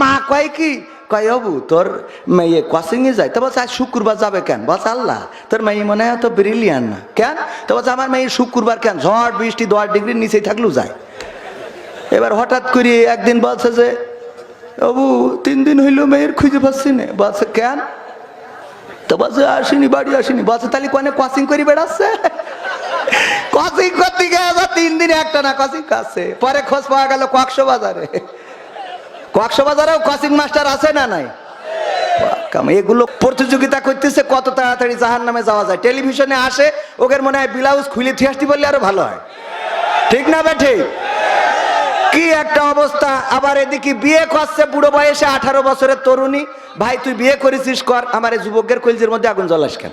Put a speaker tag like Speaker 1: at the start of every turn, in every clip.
Speaker 1: মা কয় কি? কয়, অবু, তোর মেয়ে কোচিং এ যায়? তো বলছে শুক্রবার যাবে কেন? বলছে, আল্লাহ, তোর মেয়ে মনে হয় তো ব্রিলিয়ান না। কেন? তো বলছে, আমার মেয়ে শুক্রবার কেন? ঝড়, বৃষ্টি, দশ ডিগ্রির নিচেই থাকলেও যায়। এবার হঠাৎ করে একদিন বলছে যে, অবু, তিন দিন হইল মেয়ের খুঁজে পাচ্ছি না। বলছে, কেন? তো বলছে, আসিনি, বাড়ি আসিনি। বলছে, তাহলে কোনে কোচিং করে বেড়াচ্ছে? কোচিং করতে গিয়ে তিন দিন একটা না কোচিং কাছে পরে খোঁজ পাওয়া গেল কক্স বাজারে কক্স বাজারেও কোচিং মাস্টার আছে না নাই? এগুলো প্রতিযোগিতা করতেছে, কত তাড়াতাড়ি জাহান নামে যাওয়া যায়। টেলিভিশনে আসে ওকে মনে হয় ব্লাউজ খুলে থিয়ে আসতে বললে আরও ভালো হয়। ঠিক না বে ঠিক কি একটা অবস্থা। আবার এদিকে বিয়ে করছে, বুড়ো বয়সে আঠারো বছরের তরুণী। ভাই, তুই বিয়ে করেছিস, কর। আমার এই যুবকের কলজের মধ্যে আগুন জ্বলাস কেন?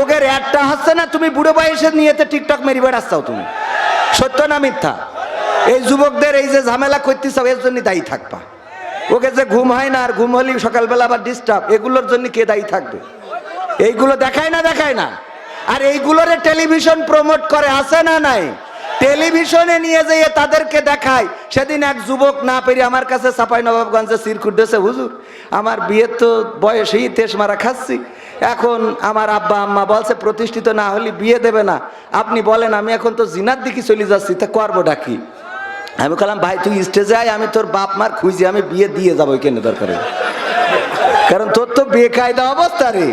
Speaker 1: ওগের একটা হচ্ছে না, তুমি বুড়ো বয়সে নিয়েতে টিকটক মেরি বেড়াচ্ছাও তুমি। সত্য না মিথ্যা? এই যুবকদের এই যে ঝামেলা করতেছ, এর জন্য দায়ী থাকবা। ওকে যে ঘুম হয় না আর ঘুম হলেই সকালবেলা আবার ডিস্টার্ব এগুলোর জন্য কে দায়ী থাকবে? এইগুলো দেখায় না দেখায় না? আর এইগুলোরে টেলিভিশন প্রমোট করে, আছে না নাই? টেলিভিশনে নিয়ে যেয়ে তাদেরকে দেখায়। সেদিন এক যুবক না পেরে আমার কাছে চাপাই নবাবগঞ্জে সিরকুট দিয়েছে হুজুর, আমার বিয়ের তো বয়সেই তেস মারা খাচ্ছি। এখন আমার আব্বা, আম্মা বলছে, প্রতিষ্ঠিত না হলে বিয়ে দেবে না। আপনি বলেন, আমি এখন তো জিনার দিকে চলে যাচ্ছি, তা করব ডাকি আমি বললাম, ভাই, তুই স্টেজে আয়, আমি তোর বাপ মার খুঁজি, আমি বিয়ে দিয়ে যাব কেন দরকারে। কারণ তোর তো বেকায়দা অবস্থা রে।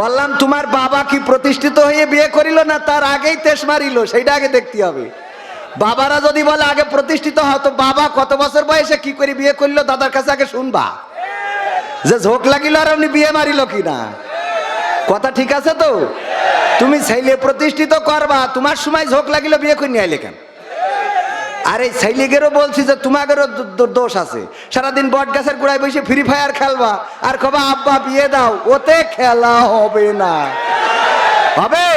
Speaker 1: বললাম, তোমার বাবা কি প্রতিষ্ঠিত হয়ে বিয়ে করিল না? তার আগেই তেস মারিল, সেইটা আগে দেখতে হবে। বাবারা যদি বলে, আগে প্রতিষ্ঠিত হয় তো বাবা কত বছর বয়সে কি করে বিয়ে করল, দাদার কাছে আগে শুনবা। যে ঝোঁক লাগিল আর আপনি বিয়ে মারিল কি না কথা ঠিক আছে তো? তুমি ছেলে প্রতিষ্ঠিত করবা, তোমার সময় ঝোঁক লাগিল বিয়ে করে নিয়ে আইলে কেন? আর এই ছেলেগেরও বলছি যে তোমাদেরও দোষ আছে। সারাদিন বট গাছের গোড়ায় বসে ফ্রি ফায়ার খেলবা। আর কবা, আব্বা, বিয়ে দাও। ওতে খেলা হবে না। হবে?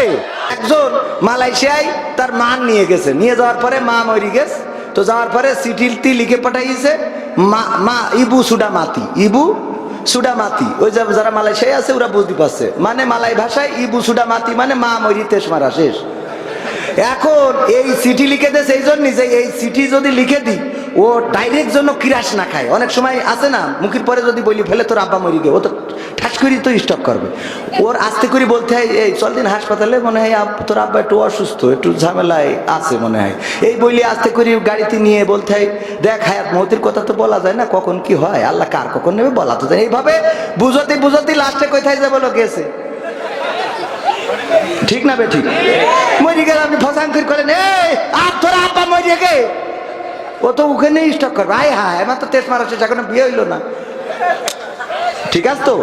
Speaker 1: একজন মালয়েশিয়ায় তার মা নিয়ে গেছে। নিয়ে যাওয়ার পরে মা মরি গেছে। তো যাওয়ার পরে চিঠিটি লিখে পাঠাইছে, মা মা, ইবু সুডা মাতি ইবু সুডা মাতি ওই যে যারা মালয়েশিয়ায় আছে, ওরা বুঝতে পারছে। মানে মালাই ভাষায় ইবু সুডা মাতি মানে মা মরি তেস মারা শেষ। এখন এই চিঠি লিখে দেয় সেই জন্য যে এই চিঠি যদি লিখে দিই ও ডাইরেক্ট জন্য কিরাস না খায়। অনেক সময় আছে না, মুখের পরে যদি বলি, ফেলে তোর আব্বা মরি গে ও তো ঠাস করি তো স্টক করবে। ওর আস্তে করে বলতে হয়, এই চল দিন হাসপাতালে। মনে হয় তোর আব্বা একটু অসুস্থ, একটু ঝামেলায় আছে, মনে হয়। এই বলি আস্তে করে গাড়িতে নিয়ে বলতে হয়, দেখ হায়াত, মতির কথা তো বলা যায় না, কখন কি হয়? আল্লাহ কার কখন নেবে বলা তো যায় এইভাবে বুঝতে বুঝতে লাস্টে কোথায় যাব লোক গেছে? ঠিক না বে, ঠিক? আপনি করেন এই, আর তোর আব্বা মরিয়ে গে ও তো ওখানে স্টক করবে। আয় হায় আমার তো তেজ মারা শেষ, এখনও বিয়ে হইল না। ঠিক আছে তো?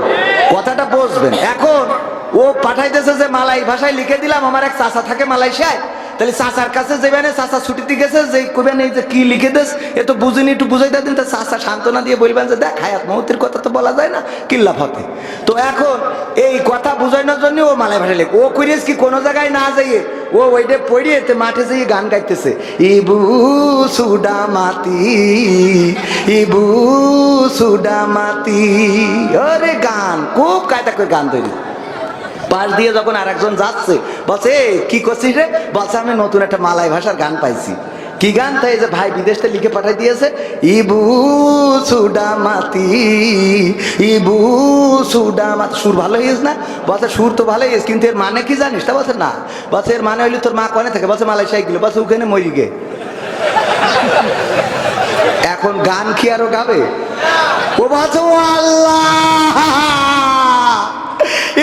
Speaker 1: কথাটা বুঝবেন। এখন ও পাঠাইতেছে যে মালাই ভাষায় লিখে দিলাম, আমার এক চাচা থাকে মালয়েশিয়ায়। তাহলে চাচার কাছে যাবেন চাচা ছুটিতে গেছে যে কবেন এই যে কি লিখে দেস, এ তো বুঝিনি, একটু বুঝাই দিন। তা চাচা সান্ত্বনা দিয়ে বলবেন যে, দেখ, হায়াত মহতির কথা তো বলা যায় না, কিল্লা ফতে। তো এখন এই কথা বুঝানোর জন্য মালাই ভাষায় লেখ ও করিস কি কোনো জায়গায় না যাইয়ে, ও ওইটা পড়িয়েতে মাঠে যেয়ে গান গাইতেছে। ইবু সুডা মাতি, ইবু সুডা মাতি। আরে গান, খুব কায়দা করে গান তৈরি পাশ দিয়ে যখন আর একজন যাচ্ছে, বলছে কি করছিস রে? বলছে, আমি নতুন একটা মালাই ভাষার গান পাইছি। কি গান? তাই যে ভাই বিদেশ থেকে লিখে পাঠাই দিয়েছে, ইবু সুডা মাতি ইবু সুডা মাতি সুর ভালো হয়েছে না? বলছে, সুর তো ভালো হয়েছে কিন্তু এর মানে কি জানিস? তা বলছে, না। বলছে, এর মানে হইলে তোর মা কনে থাকে? বলছে, মালয়েশিয়ায় গেলো। বলছে, ওখানে মরি গে। এখন গান কি আরও গাবে? ও বলছে, ও আল্লাহ,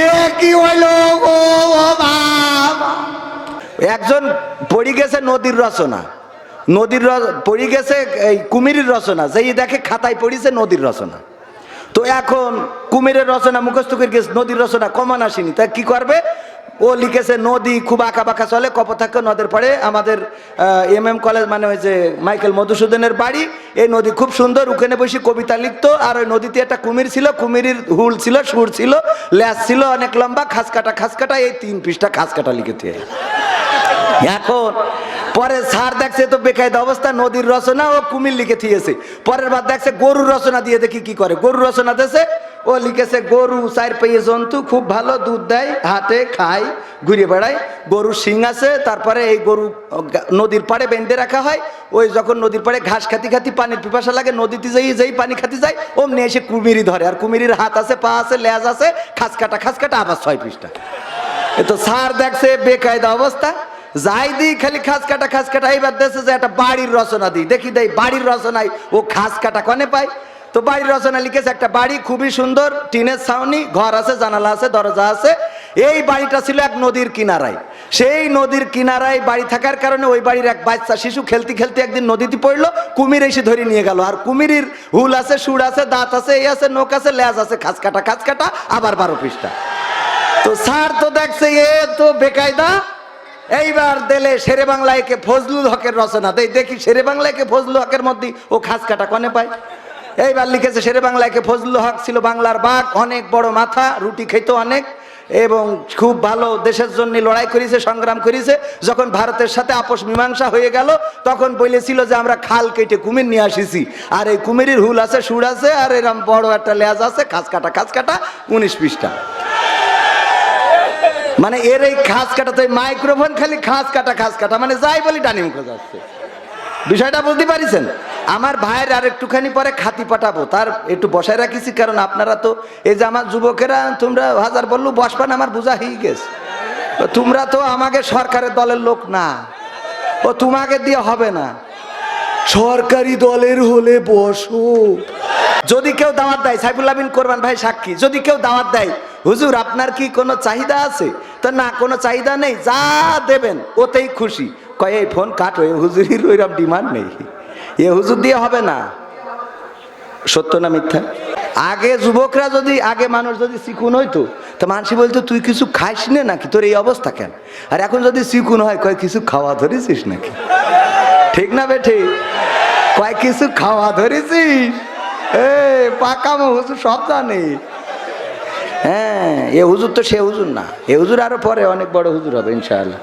Speaker 1: এ কি হইল গো বাবা? একজন পড়ি গেছে নদীর রচনা। নদীর পড়ে গেছে, এই কুমিরের রচনা। যেই দেখে খাতায় পড়িছে নদীর রচনা। তো এখন কুমিরের রচনা মুখস্থ করে গেছে, নদীর রচনা কমান আসেনি। তা কি করবে? ও লিখেছে, নদী খুব আঁকা বাঁকা চলে, কপোতাক্ষ নদের পরে আমাদের এম এম কলেজ মানে ওই যে মাইকেল মধুসূদনের বাড়ি, এই নদী খুব সুন্দর। ওখানে বসে কবিতা লিখতো, আর ওই নদীতে একটা কুমির ছিল, কুমিরের হুল ছিল, সুর ছিল, ল্যাস ছিল, অনেক লম্বা খাস কাটা খাস কাটা এই তিন পৃষ্ঠা খাস কাটা লিখেছে। এখন পরে স্যার দেখছে তো বেকায়দা অবস্থা, নদীর রচনা ও কুমির লিখে থিয়েছে পরের বার দেখছে গরুর রচনা দিয়ে দেখি কি করে। গরুর রচনা দেশে ও লিখেছে, গরু চার পেয়ে জন্তু, খুব ভালো, দুধ দেয়, হাটে, খায়, ঘুরে বেড়ায়। গরুর শিং আছে, তারপরে এই গরু নদীর পাড়ে বেঁধে রাখা হয়। ওই যখন নদীর পাড়ে ঘাস খাতি খাতি, পানির পিপাসা লাগে, নদীতে যাই, যেই পানি খাতি যায়, অমনি এসে কুমিরি ধরে। আর কুমিরির হাত আছে, পা আছে, লেজ আছে, খাস কাটা খাস কাটা, আবার ছয় পৃষ্ঠা। এ তো সার দেখছে, বেকায়দা অবস্থা। যাই দিই খালি খাস কাটা খাস কাটা। এইবার দেশে যে একটা বাড়ির রচনা দিই। দেখি দেই, বাড়ির রচনায় ও খাস কাটা কনে পায়। তো বাড়ির রচনা লিখেছে একটা বাড়ি, খুবই সুন্দর, টিনের ছাউনি, ঘর আছে, জানালা আছে, দরজা আছে। এই বাড়িটা ছিল এক নদীর কিনারায়। সেই নদীর কিনারায় বাড়ি থাকার কারণে ওই বাড়ির এক বাচ্চা শিশু খেলতে খেলতে একদিন নদীতে পড়ল, কুমির এসে ধরে নিয়ে গেল। আর কুমিরের হুল আছে, সুর আছে, দাঁত আছে, এই আছে নোক আছে, লেজ আছে, খাস কাটা খাস কাটা, আবার বারো পৃষ্ঠা। তো স্যার তো দেখছে, এ তো বেকায়দা। এইবার দেলে শেরে বাংলায় কে ফজলুল হকের রচনা। দেই, দেখি শেরে বাংলায় কে ফজলুল হকের মধ্যে ও খাস কাটা কনে পায়। এইবার লিখেছে শেরে বাংলায় কে ফজলুল হক ছিল বাংলার বাঘ, অনেক বড় মাথা, রুটি খেত অনেক এবং খুব ভালো দেশের জন্য লড়াই করেছে, সংগ্রাম করেছে। যখন ভারতের সাথে আপোষ মীমাংসা হয়ে গেল, তখন বলেছিল যে আমরা খাল কেটে কুমির নিয়ে আসিছি। আর এই কুমিরের হুল আছে, সুর আছে, আর এরম বড় একটা লেজ আছে, খাস কাটা খাস কাটা, উনিশ মানে এর এই খাস কাটা, তো মাইক্রোফোন খালি খাস কাটা খাস কাটা মানে যাই বলি ডানি মুখে যাচ্ছে। বিষয়টা বুঝতে পারিছেন? আমার ভাইয়ের আর একটুখানি পরে খাতি পাঠাবো, তার একটু বসায় রাখিছি, কারণ আপনারা তো, এই যে আমার যুবকেরা, তোমরা হাজার বললু বসবান আমার বোঝা হয়ে গেছে। তোমরা তো আমাকে সরকারের দলের লোক না, ও তোমাকে দিয়ে হবে না। সরকারি দলের হলে বসো। যদি কেউ দাওয়াত দেয় সাইফুল্লাহ বিন কোরবান ভাই সাক্ষী, যদি কেউ দাওয়াত দেয়, হুজুর, আপনার কি কোনো চাহিদা আছে? তো না, কোনো চাহিদা নেই, যা দেবেন, ওতেই খুশি। কয়, এই ফোন কাটো এ হুজুরির ওইরকম ডিমান্ড নেই। এ হুজুর দিয়ে হবে না। সত্য না মিথ্যা? আগে যুবকরা যদি, আগে মানুষ যদি চিকুন হইতো, তো মানুষ বলতো, তুই কিছু খাইস না নাকি? তোর এই অবস্থা কেন? আর এখন যদি চিকুন হয়, কয়, কিছু খাওয়া ধরেছিস নাকি? ঠিক না বেঠি কয় কিছু খাওয়া ধরেছিস? এ পাকামো সব জানে। হ্যাঁ এ হুজুর তো সে হুজুর না। এ হুজুর আরও পরে অনেক বড় হুজুর হবে, ইনশাআল্লাহ।